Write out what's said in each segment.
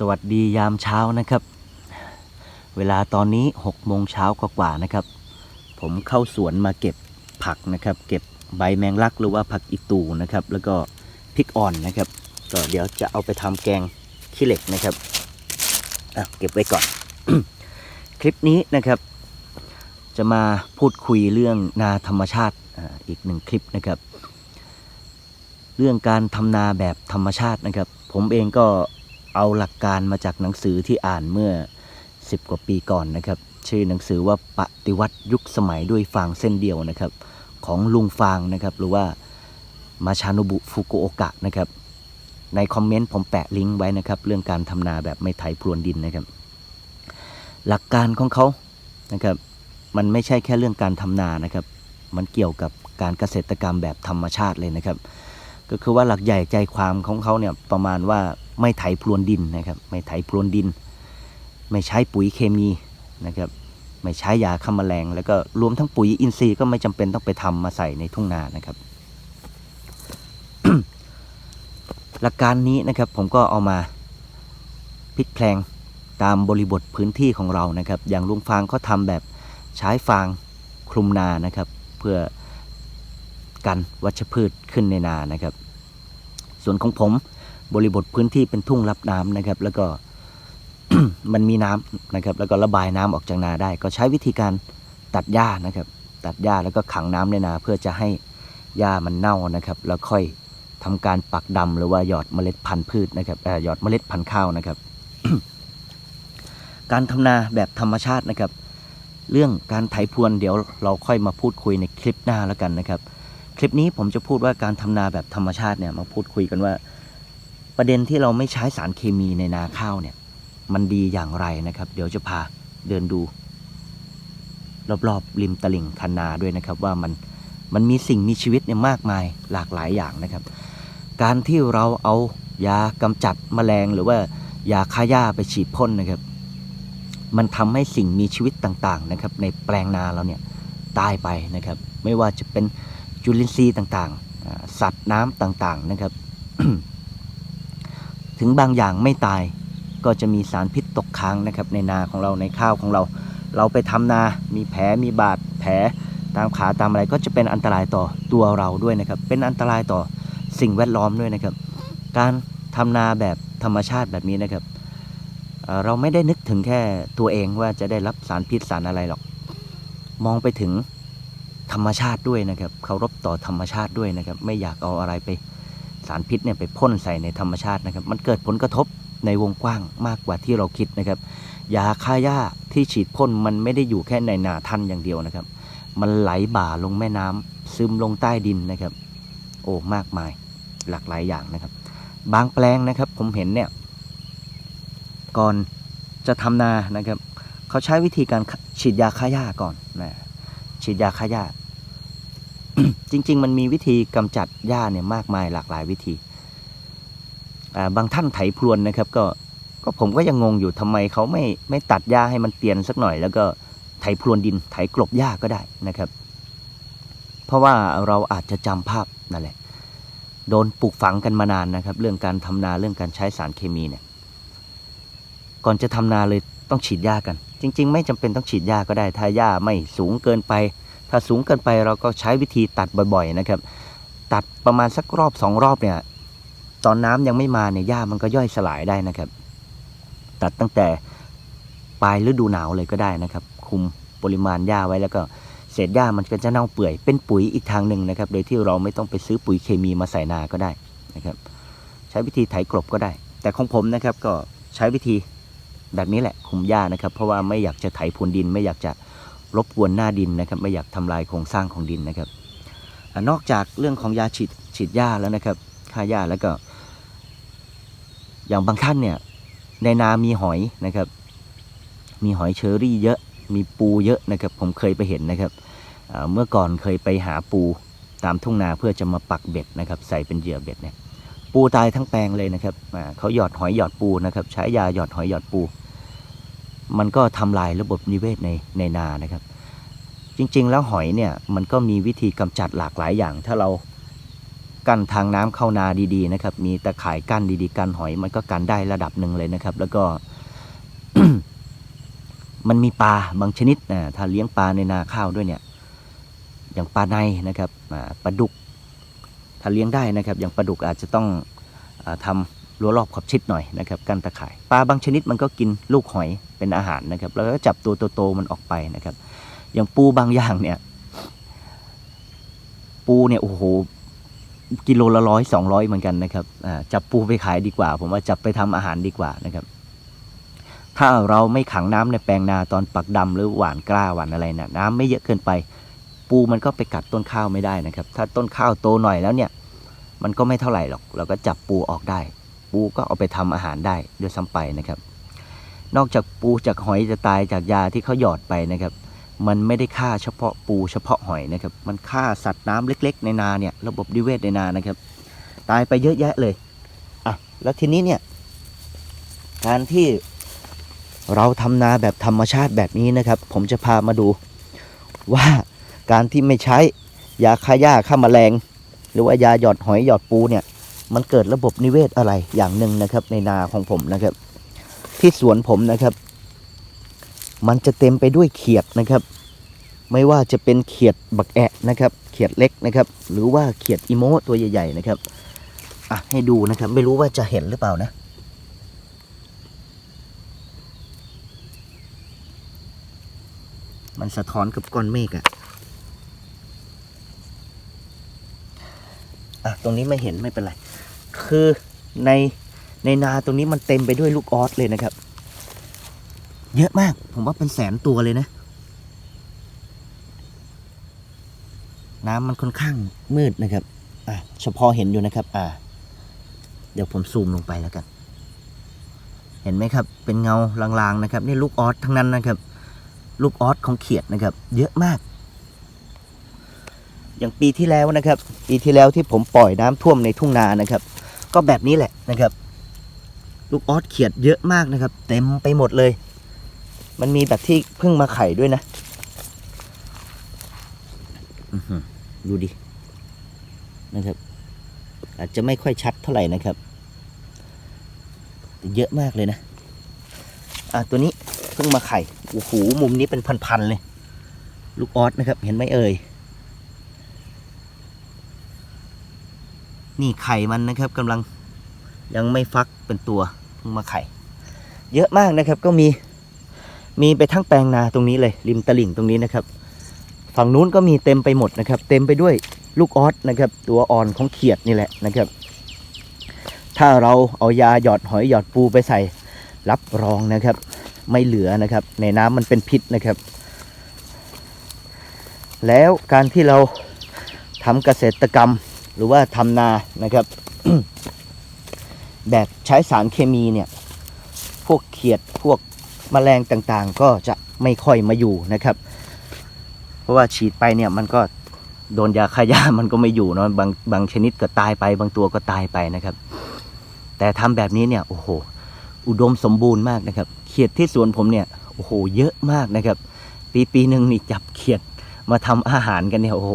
สวัสดียามเช้านะครับ เวลาตอนนี้6โมงเช้ากว่าๆนะครับ ผมเข้าสวนมาเก็บผักนะครับ เก็บใบแมงลักหรือว่าผักอีตูนะครับ แล้วก็พริกอ่อนนะครับก็เดี๋ยวจะเอาไปทำแกงขี้เหล็กนะครับอะเก็บไว้ก่อน คลิปนี้นะครับ จะมาพูดคุยเรื่องนาธรรมชาติอ่าอีกหนึ่งคลิปนะครับ เรื่องการทำนาแบบธรรมชาตินะครับ ผมเองก็ เอาหลักการมาจากหนังสือที่อ่านเมื่อ 10 กว่าปีก่อนนะครับ ชื่อหนังสือว่าปฏิวัติยุคสมัยด้วยฟางเส้นเดียวนะครับ ของลุงฟางนะครับ หรือว่ามาชาโนบุฟุกุโอกะนะครับ ในคอมเมนต์ผมแปะลิงก์ไว้นะครับ เรื่องการทำนาแบบไม่ไถพรวนดินนะครับ หลักการของเขานะครับ มันไม่ใช่แค่เรื่องการทำนานะครับ มันเกี่ยวกับการเกษตรกรรมแบบธรรมชาติเลยนะครับ ก็คือว่าหลักใหญ่ใจความของเขาเนี่ยประมาณว่า ไม่ไถพรวนดินนะครับไม่ไถพรวนดิน ไม่ใช้ปุ๋ยเคมีนะครับไม่ใช้ยาฆ่าแมลง แล้วก็รวมทั้งปุ๋ยอินทรีย์ก็ไม่จำเป็นต้องไปทำมาใส่ในทุ่งนานะครับ หลักการนี้นะครับผมก็เอามาพลิกแพลงตามบริบทพื้นที่ของเรานะครับ อย่างลุงฟางเขาทำแบบใช้ฟางคลุมนานะครับ เพื่อกันวัชพืชขึ้นในนานะครับ ส่วนของผม บริบทพื้นที่เป็นทุ่งรับน้ำนะครับ แล้วก็มันมีน้ำนะครับ แล้วก็ระบายน้ำออกจากนาได้ ก็ใช้วิธีการตัดหญ้านะครับ ตัดหญ้าแล้วก็ขังน้ำในนา เพื่อจะให้หญ้ามันเน่านะครับ แล้วค่อยทำการปักดำหรือว่าหยอดเมล็ดพันธุ์พืชนะครับเอ่หยอดเมล็ดพันธุ์ข้าวนะครับ การทำนาแบบธรรมชาตินะครับ เรื่องการไถพรวนเดี๋ยวเราค่อยมาพูดคุยในคลิปหน้าแล้วกันนะครับ คลิปนี้ผมจะพูดว่าการทำนาแบบธรรมชาติเนี่ยมาพูดคุยกันว่า ประเด็นที่เราไม่ใช้สารเคมีในนาข้าวเนี่ย มันดีอย่างไรนะครับ เดี๋ยวจะพาเดินดู รอบๆริมตลิ่งคันนาด้วยนะครับ ว่ามันมันมีสิ่งมีชีวิตเนี่ยมากมายหลากหลายอย่างนะครับ การที่เราเอายากำจัดแมลงหรือว่ายาฆ่าหญ้าไปฉีดพ่นนะครับ มันทำให้สิ่งมีชีวิตต่างๆนะครับ ในแปลงนาเราเนี่ยตายไปนะครับ ไม่ว่าจะเป็นจุลินทรีย์ต่างๆ สัตว์น้ำต่างๆนะครับ ถึงบางอย่างไม่ตาย ก็จะมีสารพิษตกค้างนะครับ ในนาของเราในข้าวของเรา เราไปทำนา มีแผลมีบาดแผลตามขาตามอะไรก็จะเป็นอันตรายต่อตัวเราด้วยนะครับ เป็นอันตรายต่อสิ่งแวดล้อมด้วยนะครับ การทำนาแบบธรรมชาติแบบนี้นะครับเอ่อเราไม่ได้นึกถึงแค่ตัวเองว่าจะได้รับสารพิษสารอะไรหรอก มองไปถึงธรรมชาติด้วยนะครับเคารพต่อธรรมชาติด้วยนะครับ ไม่อยากเอาอะไรไป สารพิษเนี่ยไปพ่นใส่ในธรรมชาตินะครับ มันเกิดผลกระทบในวงกว้างมากกว่าที่เราคิดนะครับ ยาฆ่าหญ้าที่ฉีดพ่นมันไม่ได้อยู่แค่ในนาท่านอย่างเดียวนะครับ มันไหลบ่าลงแม่น้ำซึมลงใต้ดินนะครับ โอ้มากมายหลากหลายอย่างนะครับ บางแปลงนะครับผมเห็นเนี่ย ก่อนจะทำนานะครับ เขาใช้วิธีการฉีดยาฆ่าหญ้าก่อนนะฉีดยาฆ่าหญ้า จริง ๆ มันมีวิธีกำจัดหญ้าเนี่ยมากมายหลากหลายวิธีาบางท่านไถพรวนนะครับก็ก็ผมก็ยังงงอยู่ทำไมเขาไม่ไม่ตัดหญ้าให้มันเตียนสักหน่อย แล้วก็ไถพรวนดินไถกลบหญ้าก็ได้นะครับ เพราะว่าเราอาจจะจำภาพนั่นแหละโดนปลูกฝังกันมานานนะครับ เรื่องการทำนาเรื่องการใช้สารเคมีเนี่ย ก่อนจะทำนาเลยต้องฉีดหญ้ากัน จริง ๆ ไม่จำเป็นต้องฉีดหญ้าก็ได้ ถ้าหญ้าไม่สูงเกินไป ถ้าสูงเกินไปเราก็ใช้วิธีตัดบ่อยๆนะครับ ตัดประมาณสักรอบสองรอบเนี่ย ตอนน้ำยังไม่มาเนี่ยหญ้ามันก็ย่อยสลายได้นะครับ ตัดตั้งแต่ปลายฤดูหนาวเลยก็ได้นะครับ คุมปริมาณหญ้าไว้แล้วก็เศษหญ้ามันก็จะเน่าเปื่อยเป็นปุ๋ยอีกทางหนึ่งนะครับ โดยที่เราไม่ต้องไปซื้อปุ๋ยเคมีมาใส่นาก็ได้นะครับ ใช้วิธีไถกลบก็ได้ แต่ของผมนะครับก็ใช้วิธีแบบนี้แหละคุมหญ้านะครับ เพราะว่าไม่อยากจะไถพรวนดินไม่อยากจะ รบกวนหน้าดินนะครับ ไม่อยากทำลายโครงสร้างของดินนะครับอนอกจากเรื่องของยาฉีดฉีดหญ้าแล้วนะครับฆ่าหญ้าแล้วก็ อย่างบางท่านเนี่ย ในนามีหอยนะครับ มีหอยเชอรี่เยอะมีปูเยอะนะครับ ผมเคยไปเห็นนะครับเมื่อก่อนเคยไปหาปูตามทุ่งนาเพื่อจะมาปักเบ็ดนะครับ ใส่เป็นเหยื่อเบ็ดเนี่ยปูตายทั้งแปลงเลยนะครับเขาหยอดหอยหยอดปูนะครับ ใช้ยาหยอดหอยหยอดปู มันก็ทำลายระบบนิเวศในในนานะครับ จริง ๆ แล้วหอยเนี่ยมันก็มีวิธีกำจัดหลากหลายอย่าง ถ้าเรากั้นทางน้ำเข้านาดีๆนะครับ มีตะข่ายกั้นดีๆกันหอย มันก็กันได้ระดับหนึ่งเลยนะครับ แล้วก็ มันมีปลาบางชนิดนะถ้าเลี้ยงปลาในนาข้าวด้วยเนี่ย อย่างปลาในนะครับปลาดุก ถ้าเลี้ยงได้นะครับ อย่างปลาดุกอาจจะต้องอาทำ รั้วรอบขอบชิดหน่อยนะครับกั้นตะข่ายปลาบางชนิดมันก็กินลูกหอยเป็นอาหารนะครับ แล้วก็จับตัวโตๆมันออกไปนะครับ อย่างปูบางอย่างเนี่ยปูเนี่ยโอ้โหกิโลละร้อยสองร้อยเหมือนกันนะครับอ่าจับปูไปขายดีกว่า ผมว่าจับไปทำอาหารดีกว่านะครับ ถ้าเราไม่ขังน้ำในแปลงนาตอนปักดำหรือหว่านกล้าหว่านอะไรนะ่ะน้ำไม่เยอะเกินไป ปูมันก็ไปกัดต้นข้าวไม่ได้นะครับ ถ้าต้นข้าวโตหน่อยแล้วเนี่ย มันก็ไม่เท่าไหร่หรอก เราก็จับปูออกได้ ปูก็เอาไปทำอาหารได้ด้วยซ้ำไปนะครับ นอกจากปูจากหอยจะตายจากยาที่เขาหยอดไปนะครับ มันไม่ได้ฆ่าเฉพาะปูเฉพาะหอยนะครับ มันฆ่าสัตว์น้ำเล็ก ๆ ในนาเนี่ยระบบนิเวศในนานะครับ ตายไปเยอะแยะเลยอะแล้วทีนี้เนี่ยการที่เราทำนาแบบธรรมชาติแบบนี้นะครับ ผมจะพามาดูว่าการที่ไม่ใช้ยาฆ่าหญ้าฆ่าแมลง หรือว่ายาหยอดหอยหยอดปูเนี่ย มันเกิดระบบนิเวศอะไรอย่างหนึ่งนะครับ ในนาของผมนะครับ ที่สวนผมนะครับ มันจะเต็มไปด้วยเขียดนะครับ ไม่ว่าจะเป็นเขียดบักแอะนะครับ เขียดเล็กนะครับ หรือว่าเขียดอีโมตัวใหญ่ๆนะครับอะให้ดูนะครับ ไม่รู้ว่าจะเห็นหรือเปล่านะมันสะท้อนกับก้อนเมฆอะอะ ตรงนี้ไม่เห็นไม่เป็นไร คือในในนาตรงนี้มันเต็มไปด้วยลูกออสเลยนะครับ เยอะมาก ผมว่าเป็นแสนตัวเลยนะ น้ำมันค่อนข้างมืดนะครับ อะเฉพาะเห็นอยู่นะครับ อ่า เดี๋ยวผมซูมลงไปแล้วกัน เห็นไหมครับ เป็นเงาลางๆนะครับ นี่ลูกออสทั้งนั้นนะครับ ลูกออสของเขียดนะครับ เยอะมาก อย่างปีที่แล้วนะครับ ปีที่แล้วที่ผมปล่อยน้ำท่วมในทุ่งนานะครับ ก็แบบนี้แหละนะครับ ลูกออสเขียดเยอะมากนะครับ เต็มไปหมดเลย มันมีแบบที่เพิ่งมาไข่ด้วยนะอือหือดูดินะครับ อาจจะไม่ค่อยชัดเท่าไหร่นะครับแต่เยอะมากเลยนะ อะตัวนี้เพิ่งมาไข่โอ้โหมุมนี้เป็นพันๆเลย ลูกออสนะครับ เห็นไหมเอ่ย นี่ไข่มันนะครับกำลังยังไม่ฟักเป็นตัวเพิ่งมาไข่ เยอะมากนะครับก็มีมีไปทั้งแปลงนาตรงนี้เลย ริมตลิ่งตรงนี้นะครับ ฝั่งนู้นก็มีเต็มไปหมดนะครับ เต็มไปด้วยลูกออสนะครับ ตัวอ่อนของเขียดนี่แหละนะครับ ถ้าเราเอายาหยอดหอยหยอดปูไปใส่ รับรองนะครับ ไม่เหลือนะครับ ในน้ำมันเป็นพิษนะครับ แล้วการที่เราทำเกษตรกรรม หรือว่าทำนานะครับ แบบใช้สารเคมีเนี่ย พวกเขียดพวกแมลงต่างๆ ก็จะไม่ค่อยมาอยู่นะครับ เพราะว่าฉีดไปเนี่ยมันก็โดนยาฆ่าหญ้ามันก็ไม่อยู่เนาะบางบางชนิดก็ตายไป บางตัวก็ตายไปนะครับ แต่ทำแบบนี้เนี่ยโอ้โห อุดมสมบูรณ์มากนะครับ เขียดที่สวนผมเนี่ยโอ้โห เยอะมากนะครับ ปีปีหนึ่งนี่จับเขียดมาทำอาหารกันเนี่ยโอ้โห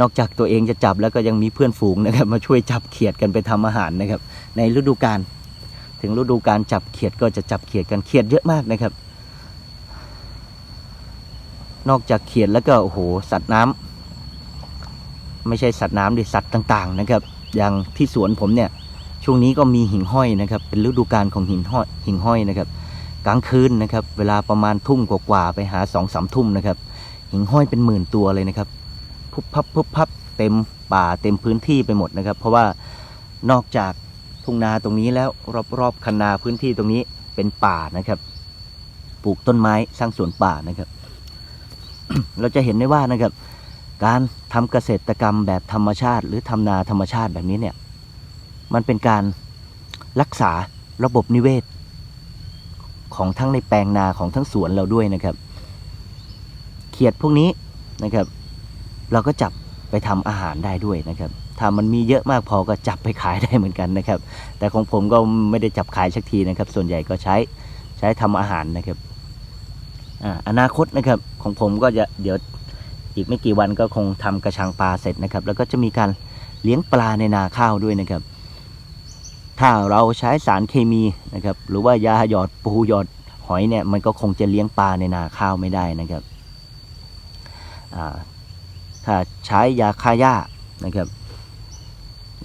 นอกจากตัวเองจะจับแล้วก็ยังมีเพื่อนฝูงนะครับมาช่วยจับเขียดกันไปทำอาหารนะครับ ในฤดูกาลถึงฤดูการจับเขียดก็จะจับเขียดกันเขียดเยอะมากนะครับ นอกจากเขียดแล้วก็โอ้โหสัตว์น้ำไม่ใช่สัตว์น้ำดิสัตว์ต่างๆนะครับ อย่างที่สวนผมเนี่ยช่วงนี้ก็มีหิ่งห้อยนะครับ เป็นฤดูกาลของหิ่งห้อยหิ่งห้อยนะครับ กลางคืนนะครับ เวลาประมาณทุ่มกว่าๆไปหาสองสามทุ่มนะครับหิ่งห้อยเป็นหมื่นตัวเลยนะครับ พุบพับพุบพับเต็มป่าเต็มพื้นที่ไปหมดนะครับ เพราะว่านอกจากทุ่งนาตรงนี้แล้วรอบๆคันนาพื้นที่ตรงนี้เป็นป่านะครับ ปลูกต้นไม้สร้างสวนป่านะครับ เราจะเห็นได้ว่านะครับ การทำเกษตรกรรมแบบธรรมชาติ หรือทำนาธรรมชาติแบบนี้เนี่ย มันเป็นการรักษาระบบนิเวศ ของทั้งในแปลงนาของทั้งสวนเราด้วยนะครับ เขียดพวกนี้นะครับ เราก็จับไปทำอาหารได้ด้วยนะครับถ้ามันมีเยอะมากพอก็จับไปขายได้เหมือนกันนะครับ แต่ของผมก็ไม่ได้จับขายสักทีนะครับ ส่วนใหญ่ก็ใช้ใช้ทำอาหารนะครับอ่าอนาคตนะครับของผมก็จะเดี๋ยวอีกไม่กี่วันก็คงทำกระชังปลาเสร็จนะครับ แล้วก็จะมีการเลี้ยงปลาในนาข้าวด้วยนะครับ ถ้าเราใช้สารเคมีนะครับ หรือว่ายาหยอดปูหยอดหอยเนี่ยมันก็คงจะเลี้ยงปลาในนาข้าวไม่ได้นะครับอ่า ถ้าใช้ยาฆ่าหญ้านะครับ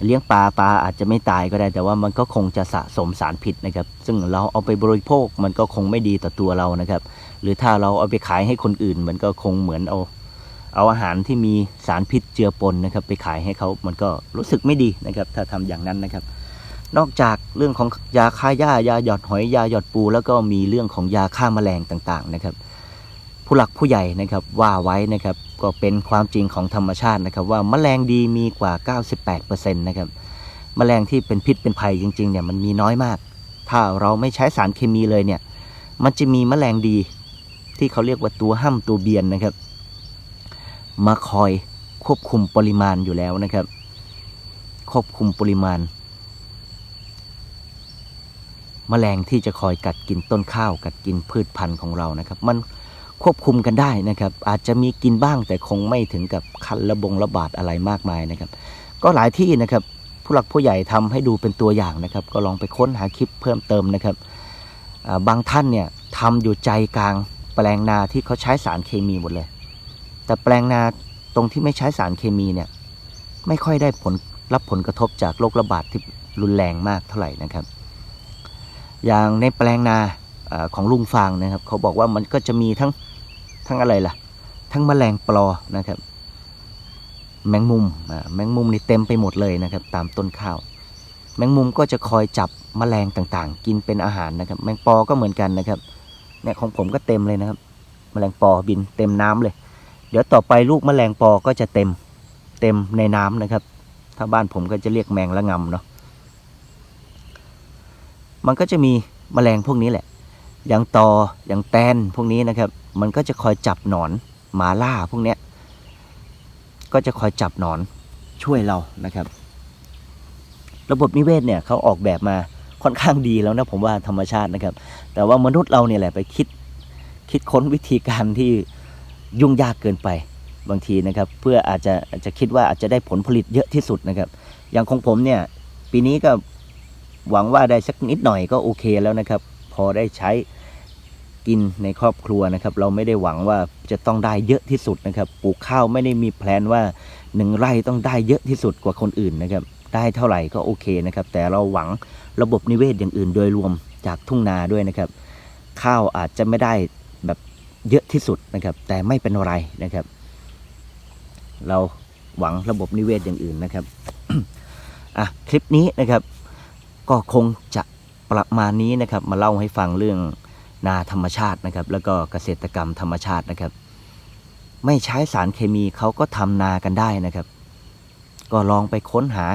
เลี้ยงปลาปลาอาจจะไม่ตายก็ได้ แต่ว่ามันก็คงจะสะสมสารพิษนะครับ ซึ่งเราเอาไปบริโภคมันก็คงไม่ดีต่อตัวเรานะครับ หรือถ้าเราเอาไปขายให้คนอื่น มันก็คงเหมือนเอา เอาอาหารที่มีสารพิษเจือปนนะครับ ไปขายให้เขามันก็รู้สึกไม่ดีนะครับ ถ้าทำอย่างนั้นนะครับนอกจากเรื่องของยาฆ่าหญ้ายาหยอดหอยยาหยอดปู แล้วก็มีเรื่องของยาฆ่าแมลงต่างๆนะครับ ผู้หลักผู้ใหญ่นะครับว่าไว้นะครับก็เป็นความจริงของธรรมชาตินะครับ ว่าแมลงดีมีกว่า 98%นะครับแมลงที่เป็นพิษเป็นภัยจริงๆเนี่ยมันมีน้อยมาก ถ้าเราไม่ใช้สารเคมีเลยเนี่ย มันจะมีแมลงดี ที่เขาเรียกว่าตัวห้ำตัวเบียนนะครับ มาคอยควบคุมปริมาณอยู่แล้วนะครับ ควบคุมปริมาณแมลงที่จะคอยกัดกินต้นข้าว กัดกินพืชพันธุ์ของเรานะครับ มัน ควบคุมกันได้นะครับ อาจจะมีกินบ้างแต่คงไม่ถึงกับคันระบงระบาดอะไรมากมายนะครับ ก็หลายที่นะครับผู้หลักผู้ใหญ่ทำให้ดูเป็นตัวอย่างนะครับ ก็ลองไปค้นหาคลิปเพิ่มเติมนะครับบางท่านเนี่ยทำอยู่ใจกลางแปลงนาที่เขาใช้สารเคมีหมดเลย แต่แปลงนาตรงที่ไม่ใช้สารเคมีเนี่ยไม่ค่อยได้ผลรับผลกระทบจากโรคระบาดที่รุนแรงมากเท่าไหร่นะครับ อย่างในแปลงนาของลุงฟางนะครับ เขาบอกว่ามันก็จะมีทั้ง ทั้งอะไรล่ะ ทั้งแมลงปลอนะครับ แมงมุมแมงมุมนี่เต็มไปหมดเลยนะครับ ตามต้นข้าว แมงมุมก็จะคอยจับแมลงต่างๆ กินเป็นอาหารนะครับ แมงปอก็เหมือนกันนะครับเนี่ยของผมก็เต็มเลยนะครับ แมลงปอบินเต็มน้ำเลย เดี๋ยวต่อไปลูกแมลงปอก็จะเต็มเต็มในน้ำนะครับ ถ้าบ้านผมก็จะเรียกแมงละงำเนาะมันก็จะมีแมลงพวกนี้แหละ อย่างตออย่างแตนพวกนี้นะครับ มันก็จะคอยจับหนอนหมาล่าพวกเนี้ยก็จะคอยจับหนอนช่วยเรานะครับ ระบบนิเวศเนี่ยเขาออกแบบมาค่อนข้างดีแล้วนะผมว่าธรรมชาตินะครับ แต่ว่ามนุษย์เราเนี่ยแหละไปคิดคิดค้นวิธีการที่ยุ่งยากเกินไปบางทีนะครับ เพื่ออาจจะอาจจะคิดว่าอาจจะได้ผลผลิตเยอะที่สุดนะครับ อย่างของผมเนี่ยปีนี้ก็หวังว่าได้สักนิดหน่อยก็โอเคแล้วนะครับ พอได้ใช้ กินในครอบครัวนะครับ เราไม่ได้หวังว่าจะต้องได้เยอะที่สุดนะครับปลูกข้าวไม่ได้มีแพลนว่าหนึ่งไร่ต้องได้เยอะที่สุดกว่าคนอื่นนะครับ ได้เท่าไหร่ก็โอเคนะครับ แต่เราหวังระบบนิเวศอย่างอื่นโดยรวมจากทุ่งนาด้วยนะครับ ข้าวอาจจะไม่ได้แบบเยอะที่สุดนะครับ แต่ไม่เป็นไรนะครับ เราหวังระบบนิเวศอย่างอื่นนะครับอะคลิปนี้นะครับ ก็คงจะประมาณนี้นะครับ มาเล่าให้ฟังเรื่อง นาธรรมชาตินะครับ แล้วก็เกษตรกรรมธรรมชาตินะครับ ไม่ใช้สารเคมีเขาก็ทำนากันได้นะครับ ก็ลองไปค้นหา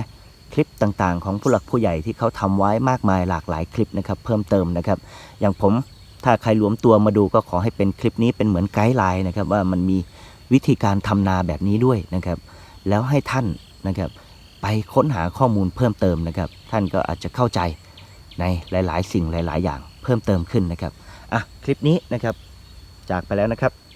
คลิปต่างๆ ของผู้หลักผู้ใหญ่ที่เขาทำไว้มากมายหลากหลายคลิปนะครับ เพิ่มเติมนะครับ อย่างผมถ้าใครรวมตัวมาดูก็ขอให้เป็นคลิปนี้เป็นเหมือนไกด์ไลน์นะครับ ว่ามันมีวิธีการทำนาแบบนี้ด้วยนะครับ แล้วให้ท่านนะครับ ไปค้นหาข้อมูลเพิ่มเติมนะครับ ท่านก็อาจจะเข้าใจในหลาย ๆ สิ่งหลาย ๆ อย่างเพิ่มเติมขึ้นนะครับ อะคลิปนี้นะครับ จากไปแล้วนะครับ